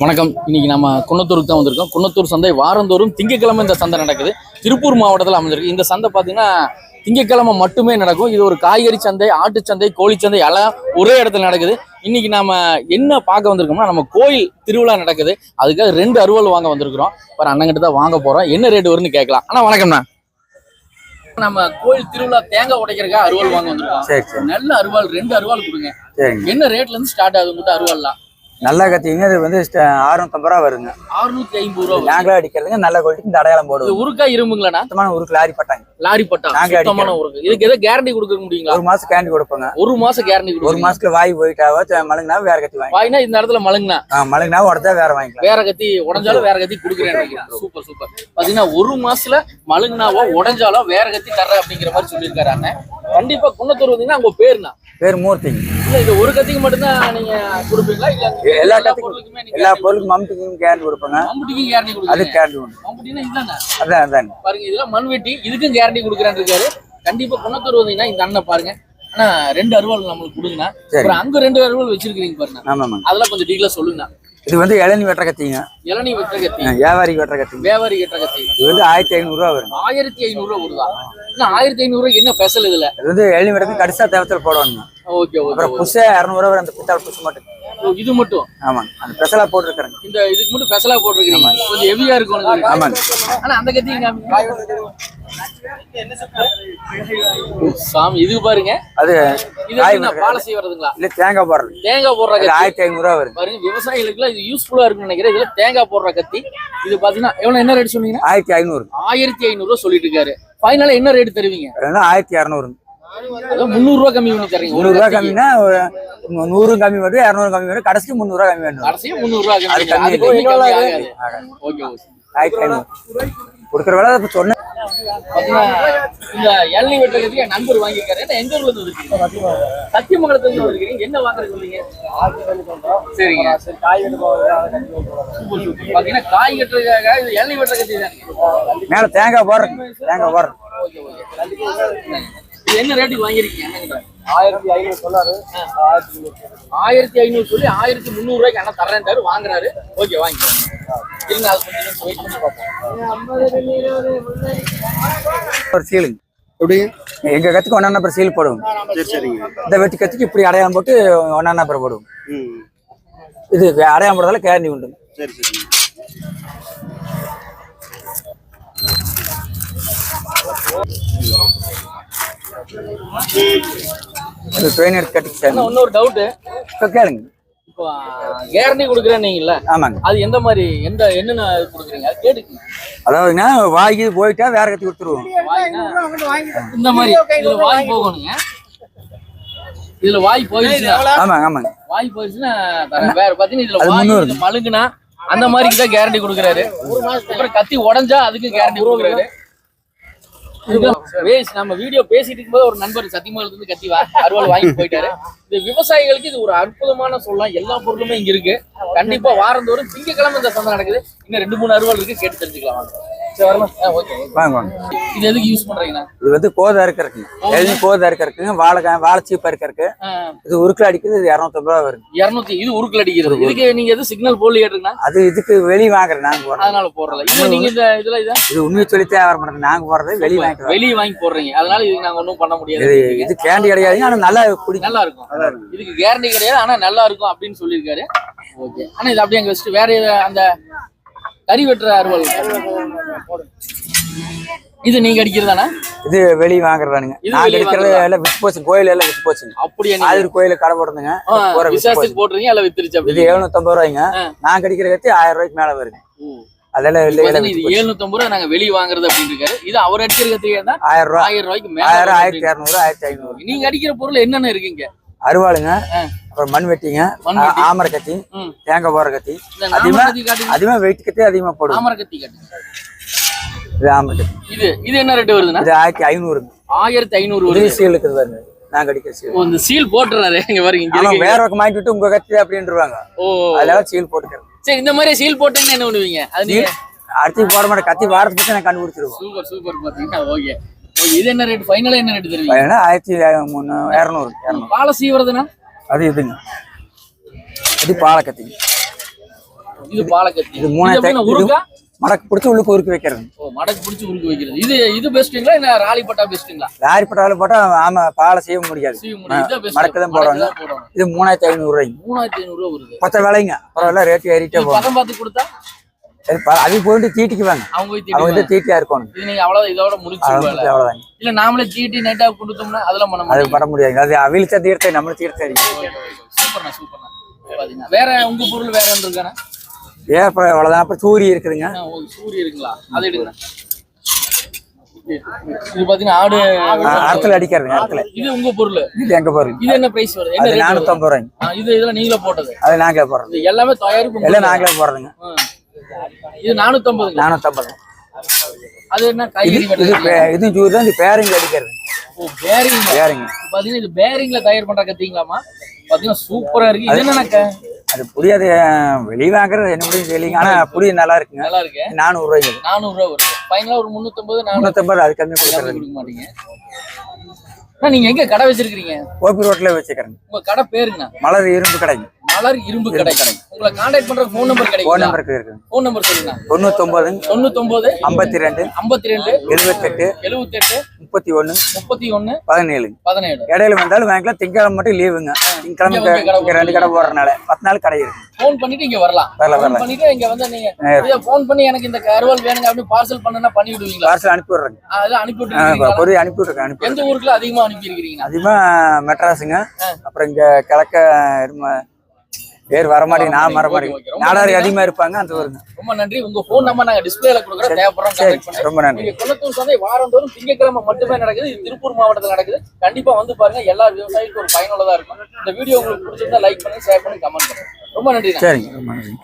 வணக்கம். இன்னைக்கு நம்ம குன்னத்தூருக்கு தான் வந்திருக்கோம். குன்னத்தூர் சந்தை வாரந்தோறும் திங்கட்கிழமை இந்த சந்தை நடக்குது. திருப்பூர் மாவட்டத்தில் அமைஞ்சிருக்கு. இந்த சந்தை பார்த்தீங்கன்னா திங்கட்கிழமை மட்டுமே நடக்கும். இது ஒரு காய்கறி சந்தை ஆட்டுச்சந்தை கோழிச்சந்தை எல்லாம் ஒரே இடத்துல நடக்குது. இன்னைக்கு நாம என்ன பார்க்க வந்திருக்கோம்னா நம்ம கோயில் திருவிழா நடக்குது. அதுக்காக ரெண்டு அருவாள் வாங்க வந்திருக்கிறோம். ஒரு அண்ணங்கிட்ட தான் வாங்க போறோம். என்ன ரேட் வரும்னு கேட்கலாம். அண்ணா வணக்கம்ண்ணா. நம்ம கோயில் திருவிழா தேங்காய் உடைக்கிறதுக்காக அருவாள் வாங்க வந்திருக்கோம். நல்ல அருவாள் ரெண்டு அருவாள் கொடுங்க. என்ன ரேட்ல இருந்து ஸ்டார்ட் ஆகுது? மட்டும் அருவாள்லாம் நல்லா கத்திங்க இது வந்து அறுநூத்தம்பது ரூபா வருங்க. அறுநூத்தி ஐம்பது ரூபா. நாங்களே அடிக்கிறதுங்க. நல்ல குவாலிட்டி இந்த அடையாளம் போடுவோம். உருக்கா இரும்புங்களாண்ணா? சுத்தமான ஒரு லாரி பட்டாங்க. லாரி பட்டா? நாங்க சுத்தமான உருக்கு இதுக்கு ஏதோ கேரண்டி கொடுக்க முடியுங்களா? ஒரு மாசம் கேண்டி கொடுப்போங்க. ஒரு மாசம் கேரண்டி ஒரு மாசத்துல வாய் போயிட்டாவோ மழுங்கினா வேற கத்தி வாங்கி வாயினா இந்த இடத்துல மழுங்கனா? மழுங்கினா உடச்சா வேற வாங்கிக்கலாம். வேற கத்தி உடஞ்சாலும் வேற கத்தி கொடுக்குறேன் சூப்பர் சூப்பர். பாத்தீங்கன்னா ஒரு மாசத்துல மழுங்கினாவோ உடஞ்சாலோ வேற கத்தி தர்ற அப்படிங்கிற மாதிரி சொல்லியிருக்காரு கண்டிப்பா குன்னத்தூர் வந்தீங்கன்னா உங்க பேருண்ணா. பேர் மூர்த்திங்க இல்ல இது ஒரு கத்திக்கு மட்டும்தான் நீங்க கொடுப்பீங்களா? இல்ல எல்லா கத்திக்கும் எல்லா பொருளுக்கும் மம்முட்டிக்கும் கேண்டி கொடுப்போங்க. மம்புட்டிக்கும் கேரண்டி அது கொடுக்குறீங்க கேண்டி உண்டு மம்புட்டினா இதுதானே? அதான் அதாங்க பாருங்க இதெல்லாம் மண்வெட்டி இதுக்கும் கேரண்டி கொடுக்குறேன்னு இருக்காரு. கண்டிப்பா வந்தீங்கன்னா இந்த அண்ணன் பாருங்க. ஆனா ரெண்டு அருவாள் நம்மளுக்கு கொடுங்கண்ணா. அப்புறம் அங்க ரெண்டு அருவாள் வச்சிருக்கீங்க பாருங்க ஆமாம்மாங்க அதெல்லாம் கொஞ்சம் டீலா சொல்லுங்க இது வந்து இளநி வெட்டுற கத்திங்க. இளநீ வெட்டுற கத்தி. வியாபாரி வெட்டுற கத்திங்க. வியாபாரி கட்டுற கத்தி. இது வந்து ஆயிரத்தி ஐநூறுரூவா வரும். ஆயிரத்தி ஐநூறு ரூபா வருதா? இன்னும் ஆயிரத்தி ஐநூறு என்ன ஸ்பெஷல் இதுல? இது வந்து இளநி வெட்டுறது கடிசா தேவத்தில் ஓகே ஓகே அப்புறம் புஷே இரநூறுவா அந்த பித்தாள் புஷ் மட்டும். இது மட்டும்? ஆமாங்க அந்த ஸ்பெஷலாக போட்டுருக்குறேங்க இந்த இதுக்கு மட்டும் ஸ்பெஷலா போட்டிருக்கீங்க கொஞ்சம் ஹெவியா இருக்கும் உங்களுக்கு. ஆமாங்க ஆனா அந்த கத்தி சாமி இது பாருங்க. அது இது காய் என்ன வெட்டுற பாலசி வருதுங்களா இல்லை தேங்காய் போடுறது. தேங்காய் போடுற இது கத்தி. ஆயிரத்தி ஐநூறுரூவா வருங்க பாருங்க விவசாயிகளுக்குலாம் இது யூஸ்ஃபுல்லா இருக்கும்னு நினைக்கிறேன். இதுல தேங்காய் போடுற கத்தி. இது பாத்தீங்கன்னா எவ்வளவு என்ன ரேட் சொன்னீங்க ஆயிரத்தி ஐநூறு. ஆயிரத்தி ஐநூறு ரூபா சொல்லிட்டு இருக்காரு. ஃபைனலா என்ன ரேட் தருவீங்க? இல்லைன்னா ஆயிரத்தி இரநூறு அதான் முந்நூறு ரூபா கம்மி பண்ணி தரீங்க முந்நூறுரூவா. கம்மினா நூறு கம்மி வரும் இரநூறு கம்மி வரும் கடைசிக்கு முந்நூறுரூவா கம்மி ஓகே ஓகே. ஆயிரத்தி ஐநூறு. கொடுக்குற வேலை இப்போ இந்த இளநீ வெட்டுறதுக்கு என் நண்பர் வாங்கியிருக்காரு. என்ன எங்க ஊர்ல இருந்து சத்தியமங்கலத்துல இருந்து வந்திருக்கீங்க. என்ன வாங்குறது சொன்னீங்க? சரிங்க. சூப்பர் பாத்தீங்கன்னா காய் கட்டுறதுக்காக இது இளநீ வெட்டுற கத்தி தானே மேலே தேங்காய் போடுறேன் தேங்காய் போடுறேன் என்ன ரேட்டுக்கு வாங்கியிருக்கீங்க என்னங்கிட்ட ஆயிரத்தி ஐநூறு சொல்லாரு ஆயிரத்தி ஐநூறு சொல்லி ஆயிரத்தி முந்நூறு ரூபாய்க்கு அண்ணா தரேன்ட்டாரு வாங்குறாரு. ஓகே வாங்கிக்கோங்க ஒரு சீலுங்க எப்படி? எங்கள் கத்துக்கு ஒன்றா நம்பர் சீல் போடுவோம் சரி சரிங்க இந்த வெட்டி கத்துக்கு இப்படி அடையாளம் போட்டு ஒன்றா நம்பர் போடுவோம் ம். இது அடையாளம் போடுறதால கேரண்டி உண்டு. சரி இது ட்ரெயினர் கட்டுக்கு இன்னொரு டவுட்டு கேளுங்க. கேரண்டி கொடுக்குறேன்னீங்கல்ல ஆமாங்க. அது எந்த மாதிரி எந்த என்னென்ன கொடுக்குறீங்க? அது கேட்டுக்குங்க. அதாவதுன்னா வாங்கி போயிட்டா வேற கத்தி கொடுத்துருவோம். இந்த மாதிரி இதுல வாய் போகணுங்க. இதுல வாய் போயிடுச்சுன்னா ஆமாங்க ஆமாங்க. வாய் போயிடுச்சுன்னா. வேற பாத்தீங்கன்னா இதுல வாய் மழுங்குனா அந்த மாதிரி தான் கேரண்டி கொடுக்குறாரு. அப்புறம் கத்தி உடைஞ்சா அதுக்கு கேரண்டி கொடுக்குறாரு. வேஸ்ட் நம்ம வீடியோ பேசிட்டு இருக்கும்போது ஒரு நண்பர் சத்தியமங்கலத்துல இருந்து கத்தி அருவாள் அறுவாள் வாங்கி போயிட்டாரு. இந்த விவசாயிகளுக்கு இது ஒரு அற்புதமான சொல்லலாம். எல்லா பொருளுமே இங்க இருக்கு. கண்டிப்பா வாரந்தோறும் திங்கக்கிழமை இந்த சந்தை நடக்குது. இன்னும் ரெண்டு மூணு அறுவாள் இருக்கு. கேட்டு தெரிஞ்சுக்கலாம் வாங்க. வாங்க வாங்க. இது எதுக்கு யூஸ் பண்றீங்கண்ணா? இது வந்து கோதை இருக்கிறதுங்க எழுதி கோதை இருக்கிறதுக்குங்க வாழைக்காய் வாழை சீப்பா இருக்கிறதுக்கு இது உருக்கில் அடிக்கிறது இது இரநூத்தம்பது ரூபா வருங்க இருநூத்தி இது உருக்குல அடிக்கிறது. இதுக்கு நீங்க எது சிக்னல் போடல கேட்டுருங்கண்ணா அது இதுக்கு வெளியே வாங்குறது நாங்க போடுறது. அதனால போடுறல இது நீங்க இந்த இதுல இதான் இது உண்மையை சொல்லி பண்ணுறது நாங்க போடுறது வெளியே வாங்கிக்கிறோம் வெளிய வாங்கி போடுறீங்க. அதனால இதுக்கு நாங்க ஒண்ணும் பண்ண முடியாது. இது இது கேண்டி கிடையாதுங்க ஆனா நல்லா குடிக்கும். நல்லா இருக்கும். இதுக்கு கேரண்டி கிடையாது ஆனா நல்லா இருக்கும் அப்படின்னு சொல்லியிருக்காரு. ஓகே. ஆனா இது அப்படியே அங்க வச்சுட்டு வேற அந்த கறி வெட்டுற அறுவல். இது நீங்க அடிக்கிறதானே? இது வெளியே வாங்குறதானுங்க. நாங்க வாங்குறதா? எல்லாம் விட்டு போச்சு கோயில் எல்லாம் விட்டு போச்சுங்க. அப்படியே நீங்க? ஆதிர் கோயில கடை போடுறதுங்க போற விசேஷத்துக்கு போச்சு போட்டுறீங்க இல்ல வித்துருச்சு இது எழுநூத்தம்பது ரூபாய்ங்க. ஆ. நான் கடிக்கிற கத்தி ஆயிரம் ரூபாய்க்கு மேல வருங்க. அதெல்லாம் எல்லாம். எழுநூத்தம்பது ரூபா நாங்க வெளிய வாங்குறது அப்படின்னு இருக்காரு இது அவர் அடிக்கிற கத்திரிக்கா ஆயிரம் ரூபாய் ஆயிரம் ரூபாய்க்கு மேல ஆயிரம் ஆயிரத்தி. இரநூறு ஆயிரத்தி ஐநூறு. நீங்க அடிக்கிற பொருள் என்னென்ன இருக்குங்க? அருவாளுங்க. அப்புறம் மண் வெட்டிங்க ஆமரை கத்தி. தேங்காய் போற கத்தி. அதிகமா அதிகமா வெயிட் கத்தி அதிகமா போடுவோம். கத்தி இது ஆமரை கத்தி. இது இது என்ன ரேட் வருதுன்னா இது ஆயிரத்தி ஐநூறு. ஆயிரத்தி ஐநூறு வருது. சீல் இருக்குது பாருங்க. நான் கடிக்கிற சீல் இந்த சீல் போட்டுறாரு. இங்க வேற பக்கம் விட்டு உங்க கத்தி அப்படின்றாங்க ஓ. சீல் போட்டுக்கிறேன். சரி இந்த மாதிரி சீல் போட்டீங்கன்னா என்ன பண்ணுவீங்க? அது நீங்க அடுத்து போட மாட்டேன். கத்தி வாரத்தை பத்தி நான் கண்டுபிடிச்சிருவோம். சூப்பர் சூப்பர் பாத்தீங்கன்னா ஓகே. இது என்ன ரேட் ஃபைனலா என்ன ரேட் தருவீங்க? ஏன்னா ஆயிரத்தி மூணு இரநூறு இரநூறு. பாலை சீவுறதுன்னா? அது இதுங்க இது பாலை கத்திங்க இது பாலக்கத்தி. இது மூணாயிரத்தி உருக்கா மடக்கு பிடிச்சி உள்ளுக்கு உருக்கு வைக்கிறது. ஓ மடக்கு பிடிச்சி உருக்கு வைக்கிறது. இது இது பெஸ்ட்டுங்களா இல்ல பெஸ்ட்டுங்களா லாரி பட்டாலும் போட்டா ஆமா பாலை செய்ய முடியாது. மடக்கு தான் போடுவாங்க. இது மூணாயிரத்தி ஐநூறு ரூபாய்ங்க மூணாயிரத்தி ஐநூறு ரூபா வருது. பத்த விலைங்க பரவாயில்ல ரேட்டு ஏறிட்டே போகும் பார்த்து கொடுத்தா? சரி அது போயிட்டு தீட்டிக்குவாங்க அவங்க அவங்க வந்து. தீட்டியா இருக்கணும். இது நீங்க அவ்வளவு இதோட அது அவ்வளவுதாங்க. இல்ல நாமளே தீட்டி நைட்டா கொடுத்தோம்னா அதெல்லாம் பண்ண அது பண்ண முடியாது. அது அவிழ்த்த தீர்த்த நம்மளும் தீர்த்த சூப்பர்ண்ணா சூப்பர்ண்ணா வேற உங்க பொருள் வேற என்ன இருக்காண்ணா? ஏன் அப்புறம் அவ்வளவுதான். அப்புறம் சூரி இருக்குதுங்க. சூரிய இருக்குங்களா? அது எடுங்க இது பாத்தீங்கன்னா ஆடு அறத்துல அடிக்கிறதுங்க அறத்துல. இது உங்க பொருள். இது எங்க போறீங்க இது என்ன பிரைஸ் வருது? என்ன ஆ, இது இதெல்லாம் நீங்களே போட்டது. அது நாங்களே போடுறது. இது எல்லாமே தயாரிப்பு எல்லாம். நாங்களே போடுறதுங்க. இது நானூத்தம்பது நானூத்தம்பது. அது என்ன காய்கறி இது சூரி தான் இது பேரிங் அடிக்கிறது. ஓ பேரிங். பேரிங்க பாத்தீங்கன்னா இது பேரிங்ல தயார் பண்ற கத்திங்களாமா பாத்தீங்கன்னா சூப்பரா இருக்கு. இது என்னன்னாக்க அது புரியாது. வெளியே வாங்குறது என்ன முடியும் தெரியலங்க ஆனா புரிய நல்லா இருக்குங்க. நல்லா இருக்கு. நானூறு ரூபாய்ங்க நானூறு ரூபா வருது ஃபைனலா ஒரு முன்னூத்தம்பது நானூறு. முன்னூத்தம்பது அது கம்மி கொடுக்குறது. கொடுக்க மாட்டீங்க. நீங்க எங்க கடை வச்சிருக்கீங்க ஓபி ரோட்ல வச்சுக்கிறேங்க. உங்க கடை பேருங்கண்ணா. மலர் இரும்பு கடைங்க. மலர் இரும்பு கடை. கடை. உங்களை கான்டாக்ட் பண்ற ஃபோன் நம்பர் கிடைக்கும் நம்பருக்கு இருக்குங்க ஃபோன் நம்பர் சொல்லுங்க. தொண்ணூத்தொன்பதுங்க தொண்ணூத்தொன்பது ஐம்பத்தி ரெண்டு ஐம்பத்தி ரெண்டு எழுபத்தெட்டு எழுபத்தெட்டு முப்பத்தி ஒண்ணு முப்பத்தி ஒண்ணு பதினேழுங்க பதினேழு. இடையில வந்தாலும் வாங்கிக்கலாம். திங்கக்கிழமை மட்டும் லீவுங்க திங்கக்கிழமை ரெண்டு கடை போடுறதுனால. பத்து நாள் கடை இருக்கு. ஃபோன் பண்ணிட்டு இங்க வரலாம். வரலாம், வரலாம். பண்ணிட்டு இங்க வந்து நீங்க ஃபோன் பண்ணி எனக்கு இந்த கருவால் வேணுங்க அப்படின்னு பார்சல் பண்ணனா பண்ணி விடுவீங்களா? பார்சல் அனுப்பி விடுறேங்க. அதெல்லாம் அனுப்பி ஆ, விட்டுருக்கீங்களா பொருள் அனுப்பி விட்ருக்கேன் அனுப்பி எந்த ஊருக்குள்ள அதிகமா அனுப்பி இருக்கீங்க அதிகமா மெட்ராஸுங்க. அப்புறம் இங்க கிழக்க பேர் வர மாட்டேங்க நான் வர ஓகே, ஓகே. மாட்டேங்க ரொம்ப நாடாரி. அதிகமா இருப்பாங்க அந்த ஊருங்க ரொம்ப நன்றி. உங்க ஃபோன் நம்பர் நாங்க டிஸ்பிளேல கொடுக்குறோம். தேவைப்படுறோம் ரொம்ப நன்றி. குளத்தூர் சந்தை வாரந்தோறும் திங்கட்கிழமை மட்டுமே நடக்குது. திருப்பூர் மாவட்டத்தில் நடக்குது. கண்டிப்பா வந்து பாருங்க எல்லா விவசாயிகளுக்கும் ஒரு பயனுள்ளதா இருக்கும். இந்த வீடியோ உங்களுக்கு பிடிச்சிருந்தா லைக் பண்ணுங்க ஷேர் பண்ணுங்க கமெண்ட் பண்ணுங்க. ரொம்ப நன்றி சரிங்க ரொம்ப நன்றி.